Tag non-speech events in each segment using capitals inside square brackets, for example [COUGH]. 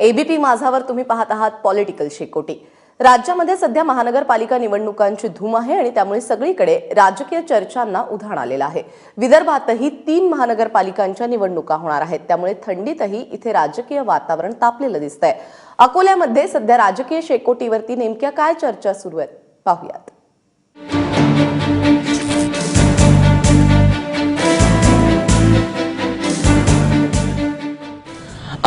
ABP माझावर तुम्ही पाहत आहात पॉलिटिकल शेकोटी. राज्यामध्ये सध्या महानगरपालिका निवडणुकांची धूम आहे आणि त्यामुळे सगळीकडे राजकीय चर्चांना उधाण आलेलं आहे. विदर्भातही तीन महानगरपालिकांच्या निवडणुका होणार आहेत. त्यामुळे थंडीतही इथे राजकीय वातावरण तापलेलं दिसतंय. अकोल्यामध्ये सध्या राजकीय शेकोटीवरती नेमक्या काय चर्चा सुरू आहेत? पाहूयात.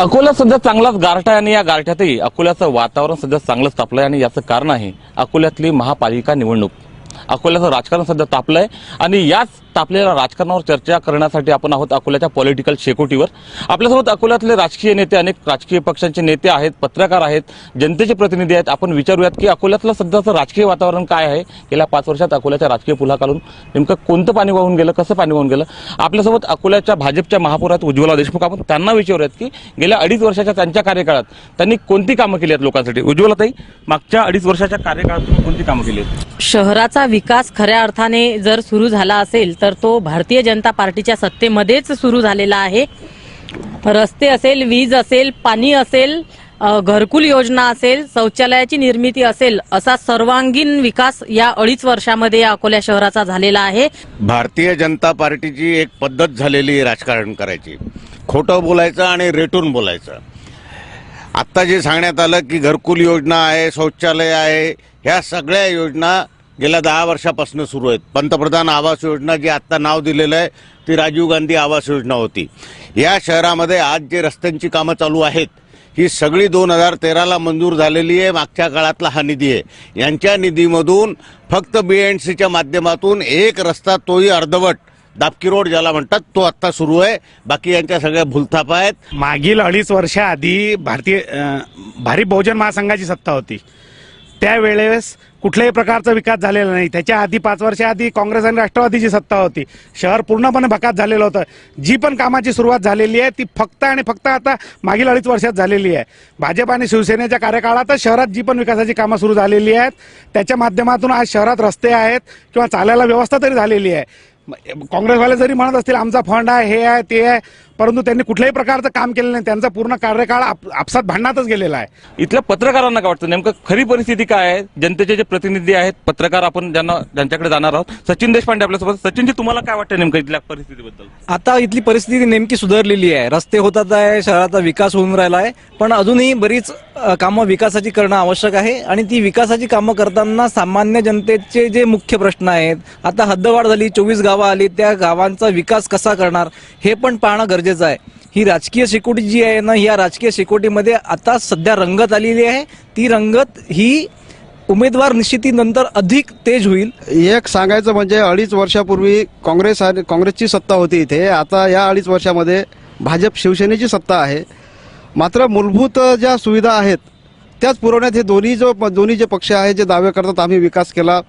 अकोला सध्या चांगलाच गारठा आहे आणि या गारठ्यातही अकोल्याचं वातावरण सध्या चांगलंच तापलं आहे आणि याचं कारण आहे अकोल्यातली महापालिका निवडणूक. अकोल्याचं राजकारण सध्या तापलं आहे आणि याच तर आपल्याला राजकारणावर चर्चा करण्यासाठी आपण आहोत अकोल्याच्या पॉलिटिकल शेकोटीवर. आपल्यासोबत अकोल्यातले राजकीय नेते अनेक राजकीय पक्षांचे नेते आहेत पत्रकार आहेत जनतेचे प्रतिनिधी आहेत. आपण विचारूयात की अकोल्यातलं सध्याचं राजकीय वातावरण काय आहे? गेल्या पाच वर्षात अकोल्याच्या राजकीय पुलाखालून नेमकं कोणतं पाणी वाहून गेलं कसं पाणी वाहून गेलं? आपल्यासोबत अकोल्याच्या भाजपच्या महापौरात उज्ज्वला देशमुख. आपण त्यांना विचारूयात की गेल्या अडीच वर्षाच्या त्यांच्या कार्यकाळात त्यांनी कोणती कामं केली आहेत लोकांसाठी? उज्ज्वलाताई मागच्या अडीच वर्षाच्या कार्यकाळात तुम्ही कोणती कामं केली आहेत? शहराचा विकास खऱ्या अर्थाने जर सुरू झाला असेल तर तो भारतीय जनता पार्टीच्या सत्तेमध्येच सुरू झालेला आहे. रस्ते असेल वीज असेल पाणी असेल घरकुल योजना असेल शौचालयाची निर्मिती असेल असा सर्वांगीण विकास या अडीच वर्षामध्ये या अकोल्या शहराचा झालेला आहे. भारतीय जनता पार्टीची एक पद्धत झालेली आहे राजकारण करायची. खोटं बोलायचं आणि रेटून बोलायचं. आत्ता जे सांगण्यात आलं की घरकुल योजना आहे शौचालय आहे ह्या सगळ्या योजना गेल्या दहा वर्षापासून सुरू आहेत. पंतप्रधान आवास योजना जी आत्ता नाव दिलेलं आहे ती राजीव गांधी आवास योजना होती. या शहरामध्ये आज जे रस्त्यांची कामं चालू आहेत ही सगळी दोन हजार तेराला मंजूर झालेली आहे. मागच्या काळातला हा निधी आहे. यांच्या निधीमधून फक्त बी एन सीच्या माध्यमातून एक रस्ता तोही अर्धवट दापकी रोड ज्याला म्हणतात तो आत्ता सुरू आहे. बाकी यांच्या सगळ्या भूलथापा आहेत. मागील अडीच वर्षाआधी भारतीय भारी बहुजन महासंघाची सत्ता होती. त्यावेळेस कुठल्याही प्रकारचा विकास झालेला नाही. त्याच्या आधी पाच वर्षाआधी काँग्रेस आणि राष्ट्रवादीची सत्ता होती. शहर पूर्णपणे भकात झालेलं होतं. जी पण कामाची सुरुवात झालेली आहे ती फक्त आणि फक्त आता मागील अडीच वर्षात झालेली आहे. भाजप आणि शिवसेनेच्या कार्यकाळातच शहरात जी पण विकासाची कामं सुरू झालेली आहेत त्याच्या माध्यमातून आज शहरात रस्ते आहेत किंवा चालायला व्यवस्था तरी झालेली आहे. काँग्रेसवाले जरी म्हणत असतील आमचा फंड आहे हे आहे ते आहे परंतु त्यांनी कुठल्याही प्रकारचं काम केलं नाही. त्यांचा पूर्ण कार्यकाळ आप- आपसात भांडणातच गेलेला आहे. इथल्या पत्रकारांना काय वाटतं? नेमकं खरी परिस्थिती काय आहे? जनतेचे जे प्रतिनिधी आहेत पत्रकार आपण ज्यांना ज्यांच्याकडे जाणार आहोत सचिन देशपांडे आपल्यासोबत. सचिनजी तुम्हाला काय वाटतं नेमकं इथल्या परिस्थितीबद्दल? आता इथली परिस्थिती नेमकी सुधारलेली आहे. रस्ते होतात आहे शहराचा विकास होऊन राहिला आहे पण अजूनही बरीच कामं विकासाची करणं आवश्यक आहे आणि ती विकासाची कामं करताना सामान्य जनतेचे जे मुख्य प्रश्न आहेत आता हद्दवाढ झाली चोवीस गावं आली त्या गावांचा विकास कसा करणार हे पण पाहणं गरजेचं आहे. ही राजकीय शेकोटी जी आहे ना या राजकीय शेकोटीमध्ये आता सध्या रंगत आलेली आहे. ती रंगत ही उमेदवार निश्चितीनंतर अधिक तेज होईल. एक सांगायचं म्हणजे अडीच वर्षापूर्वी काँग्रेस आणि काँग्रेसची सत्ता होती इथे. आता या अडीच वर्षामध्ये भाजप शिवसेनेची सत्ता आहे. मात्र मूलभूत ज्या सुविधा आहेत त्याच पुरवण्यात हे दोन्ही जो दोन्ही जे पक्ष आहेत जे दावे करतात आम्ही विकास केला.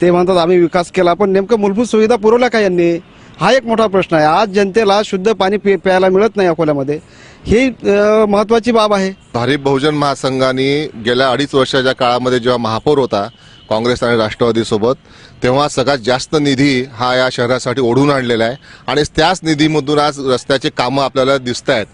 ते म्हणतात आम्ही विकास केला. पण नेमकं मूलभूत सुविधा पुरवल्या का यांनी? हा एक मोठा प्रश्न आहे. आज जनतेला शुद्ध पाणी पि प्यायला मिळत नाही अकोल्यामध्ये. ही महत्वाची बाब आहे. भारिप बहुजन महासंघाने गेल्या अडीच वर्षाच्या काळामध्ये जेव्हा महापौर होता काँग्रेस आणि राष्ट्रवादीसोबत तेव्हा सगळ्यात जास्त निधी हा या शहरासाठी ओढून आणलेला आहे. आणि त्याच निधीमधून आज रस्त्याचे कामं आपल्याला दिसत आहेत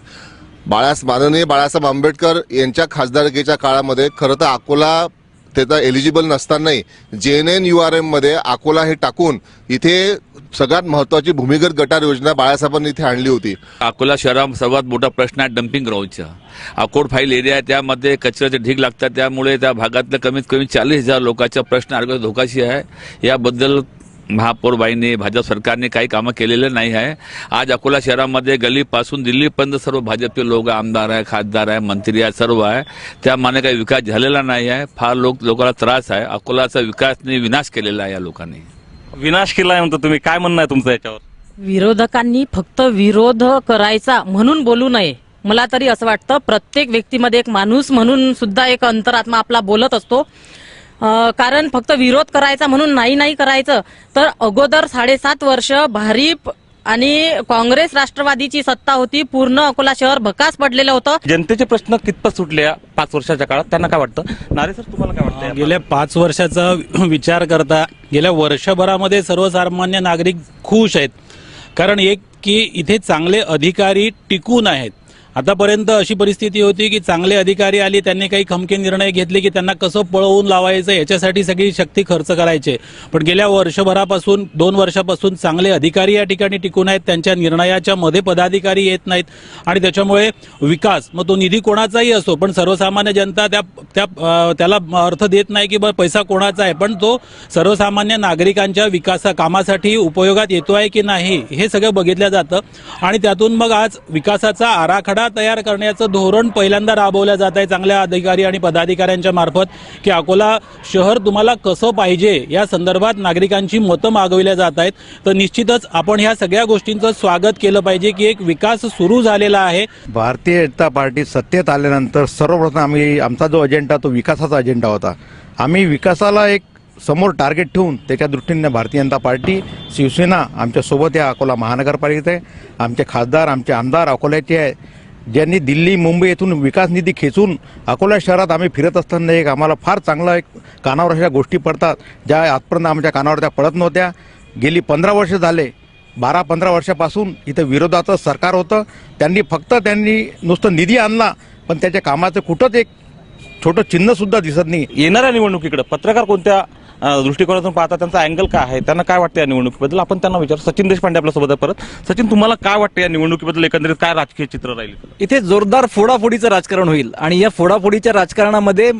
बाळास माननीय बाळासाहेब आंबेडकर यांच्या खासदारकीच्या काळामध्ये खरं तर अकोला त्याचा एलिजिबल नसतानाही J N N U R एममध्ये अकोला हे टाकून इथे सगळ्यात महत्वाची भूमिगत गटार योजना बाळासाहेबांनी इथे आणली होती. अकोला शहरात सर्वात मोठा प्रश्न आहे डम्पिंग ग्राउंडचा अकोट फाईल एरिया आहे त्यामध्ये कचऱ्याचे ढीग लागतात त्यामुळे त्या भागातल्या कमीत कमी चाळीस हजार लोकांचा प्रश्न आरोग्य धोकाशी आहे. याबद्दल महापौरबाईंनी भाजप सरकारने काही कामं केलेले नाही आहे. आज अकोला शहरामध्ये गलीपासून दिल्लीपर्यंत सर्व भाजपचे लोक आमदार आहे खासदार आहे मंत्री आहे सर्व आहे. त्यामाने काही विकास झालेला नाही आहे. फार लोक लोकांना त्रास आहे. अकोलाचा विकासने विनाश केलेला आहे या लोकांनी. विनाश केलाय म्हणतो तुम्ही. काय म्हणणं आहे तुमचं याच्यावर? विरोधकांनी फक्त विरोध करायचा म्हणून बोलू नये. मला तरी असं वाटतं प्रत्येक व्यक्तीमध्ये एक माणूस म्हणून सुद्धा एक अंतरात्मा आपला बोलत असतो. कारण फक्त विरोध करायचा म्हणून नाही नाही करायचं. तर अगोदर साडेसात वर्ष भारीप आणि काँग्रेस राष्ट्रवादीची सत्ता होती. पूर्ण अकोला शहर भकास पडलेलं होतं. जनतेचे प्रश्न कितपत सुटले पाच वर्षाच्या काळात? त्यांना काय वाटतं? नारे सर तुम्हाला काय वाटतं गेल्या पाच वर्षाचा [CLEARS THROAT] विचार करता गेल्या वर्षभरामध्ये सर्वसामान्य नागरिक खुश आहेत. कारण एक की इथे चांगले अधिकारी टिकून आहेत. आतापर्यंत अशी परिस्थिती होती की चांगले अधिकारी आले त्यांनी काही खमके निर्णय घेतले की त्यांना कसं पळवून लावायचं याच्यासाठी सगळी शक्ती खर्च करायचे. पण गेल्या वर्षभरापासून दोन वर्षापासून चांगले अधिकारी या ठिकाणी टिकून आहेत त्यांच्या निर्णयाच्या मध्ये पदाधिकारी येत नाहीत. आणि त्याच्यामुळे विकास मग तो निधी कोणाचाही असो पण सर्वसामान्य जनता त्या त्या त्याला अर्थ देत नाही की बरं पैसा कोणाचा आहे पण तो सर्वसामान्य नागरिकांच्या विकासा कामासाठी उपयोगात येतो आहे की नाही हे सगळं बघितलं जातं. आणि त्यातून मग आज विकासाचा आराखडा तयार करण्याचं धोरण पहिल्यांदा राबवलं जात आहे. चांगल्या अधिकारी आणि पदाधिकाऱ्यांच्या मार्फत की अकोला शहर तुम्हाला कसं पाहिजे या संदर्भात नागरिकांची मतं मागविल्या जात आहेत. तर निश्चितच आपण ह्या सगळ्या गोष्टींचं स्वागत केलं पाहिजे की एक विकास सुरू झालेला आहे. भारतीय जनता पार्टी सत्तेत आल्यानंतर सर्वप्रथम आम्ही आमचा जो अजेंडा तो विकासाचा अजेंडा होता. आम्ही विकासाला एक समोर टार्गेट ठेवून त्याच्या दृष्टीने भारतीय जनता पार्टी शिवसेना आमच्यासोबत या अकोला महानगरपालिकेत आहे. आमचे खासदार आमचे आमदार अकोल्याचे आहे. ज्यांनी दिल्ली मुंबई येथून विकास निधी खेचून अकोला शहरात आम्ही फिरत असताना एक आम्हाला फार चांगला एक कानावर अशा गोष्टी पडतात ज्या आजपर्यंत आमच्या कानावर त्या पडत नव्हत्या. गेली पंधरा वर्ष झाले बारा पंधरा वर्षापासून इथं विरोधाचं सरकार होतं. त्यांनी फक्त त्यांनी नुसतं निधी आणला पण त्याच्या कामाचं कुठंच एक छोटं चिन्हसुद्धा दिसत नाही. येणाऱ्या निवडणुकीकडे पत्रकार कोणत्या दृष्टिकोनातून पाहता त्यांचा अँगल काय आहे? त्यांना काय वाटतं या निवडणुकीबद्दल? आपण त्यांना विचार. सचिन देशपांडे आपल्यासोबत परत. सचिन तुम्हाला काय वाटतं या निवडणुकीबद्दल? एकंदरीत काय राजकीय चित्र राहील? इथे जोरदार फोडाफोडीचं राजकारण होईल. आणि या फोडाफोडीच्या राजकारणामध्ये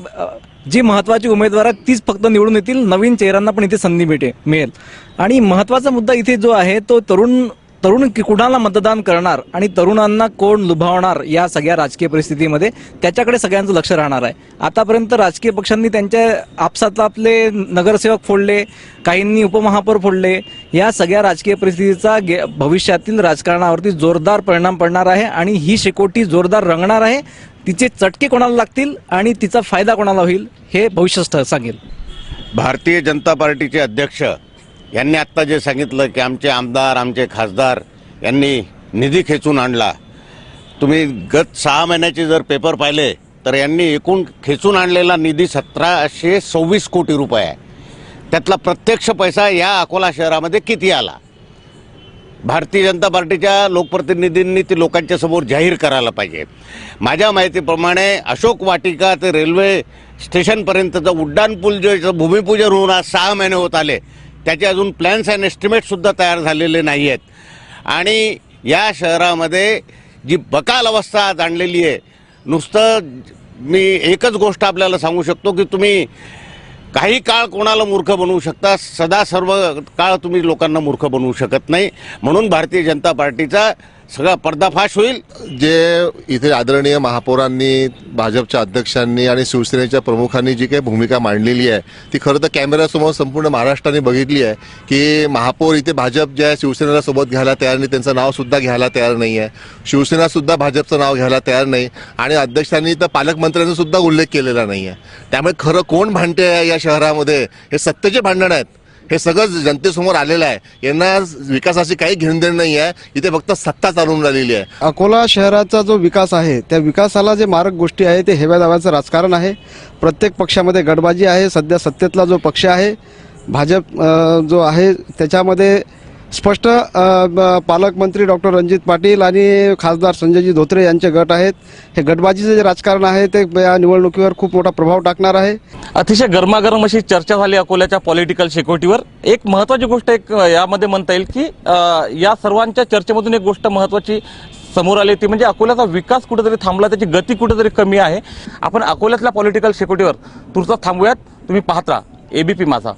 जी महत्वाची उमेदवार आहेत तीच फक्त निवडून येतील. नवीन चेहऱ्यांना पण इथे संधी मिळते मिळेल. आणि महत्त्वाचा मुद्दा इथे जो आहे तो तरुण तरुण कि- कुणाला मतदान करणार आणि तरुणांना कोण लुभावणार या सगळ्या राजकीय परिस्थितीमध्ये त्याच्याकडे सगळ्यांचं लक्ष राहणार आहे. आतापर्यंत राजकीय पक्षांनी त्यांच्या आपसात आपले नगरसेवक फोडले काहींनी उपमहापौर फोडले. या सगळ्या राजकीय परिस्थितीचा गे- भविष्यातील राजकारणावरती जोरदार परिणाम पडणार आहे आणि ही शेकोटी जोरदार रंगणार आहे. तिचे चटके कोणाला लागतील आणि तिचा फायदा कोणाला होईल हे भविष्य सांगेल. भारतीय जनता पार्टीचे अध्यक्ष यांनी आत्ता जे सांगितलं की आमचे आमदार आमचे खासदार यांनी निधी खेचून आणला. तुम्ही गत सहा महिन्याचे जर पेपर पाहिले तर यांनी एकूण खेचून आणलेला निधी सतराशे सव्वीस कोटी रुपये आहे. त्यातला प्रत्यक्ष पैसा या अकोला शहरामध्ये किती आला? भारतीय जनता पार्टीच्या लोकप्रतिनिधींनी ते लोकांच्या समोर जाहीर करायला पाहिजे. माझ्या माहितीप्रमाणे अशोक वाटिका ते रेल्वे स्टेशनपर्यंतचं उड्डाणपूल जे भूमिपूजन होऊन आज सहा महिने होत आले त्याचे अजून प्लॅन्स अँड एस्टिमेटसुद्धा तयार झालेले नाही आहेत आणि या शहरामध्ये जी बकाल अवस्था आज आणलेली आहे नुसतं मी एकच गोष्ट आपल्याला सांगू शकतो की तुम्ही काही काळ कोणाला मूर्ख बनवू शकता सदा सर्व काळ तुम्ही लोकांना मूर्ख बनवू शकत नाही. म्हणून भारतीय जनता पार्टीचा सगळा पर्दाफाश होईल. जे इथे आदरणीय महापौरांनी भाजपच्या अध्यक्षांनी आणि शिवसेनेच्या प्रमुखांनी जी काही भूमिका मांडलेली आहे ती खरं तर कॅमेऱ्यासमोर संपूर्ण महाराष्ट्राने बघितली आहे की महापौर इथे भाजप जे आहे शिवसेनेला सोबत घ्यायला तयार नाही त्यांचं नावसुद्धा घ्यायला तयार नाही आहे. शिवसेनासुद्धा भाजपचं नाव घ्यायला तयार नाही आणि अध्यक्षांनी तर पालकमंत्र्यांचा सुद्धा उल्लेख केलेला नाही आहे. त्यामुळे खरं कोण भांडते आहे या शहरामध्ये हे सत्तेचे भांडण आहेत हे सगळं जनतेसमोर आलेलं आहे. यांना विकासाची काही घेणदेण नाही आहे. इथे फक्त सत्ता चालून राहिलेली आहे. अकोला शहराचा जो विकास आहे त्या विकासाला जे मारक गोष्टी आहे ते हेव्या दाव्याचं राजकारण आहे. प्रत्येक पक्षामध्ये गटबाजी आहे. सध्या सत्तेतला जो पक्ष आहे भाजप जो आहे त्याच्यामध्ये स्पष्ट पालकमंत्री डॉक्टर रणजित पाटील आणि खासदार संजयजी धोत्रे यांचे गट आहेत. हे गटबाजीचं जे राजकारण आहे ते या निवडणुकीवर खूप मोठा प्रभाव टाकणार आहे. अतिशय गरमागरम अशी चर्चा झाली अकोल्याच्या पॉलिटिकल शेकोटीवर. एक महत्वाची गोष्ट एक यामध्ये म्हणता येईल की या सर्वांच्या चर्चेमधून एक गोष्ट महत्वाची समोर आली ती म्हणजे अकोल्याचा विकास कुठेतरी थांबला त्याची गती कुठेतरी कमी आहे. आपण अकोल्यातल्या पॉलिटिकल शेकोटीवर तुर्त थांबूयात. तुम्ही पाहता एबीपी माझा.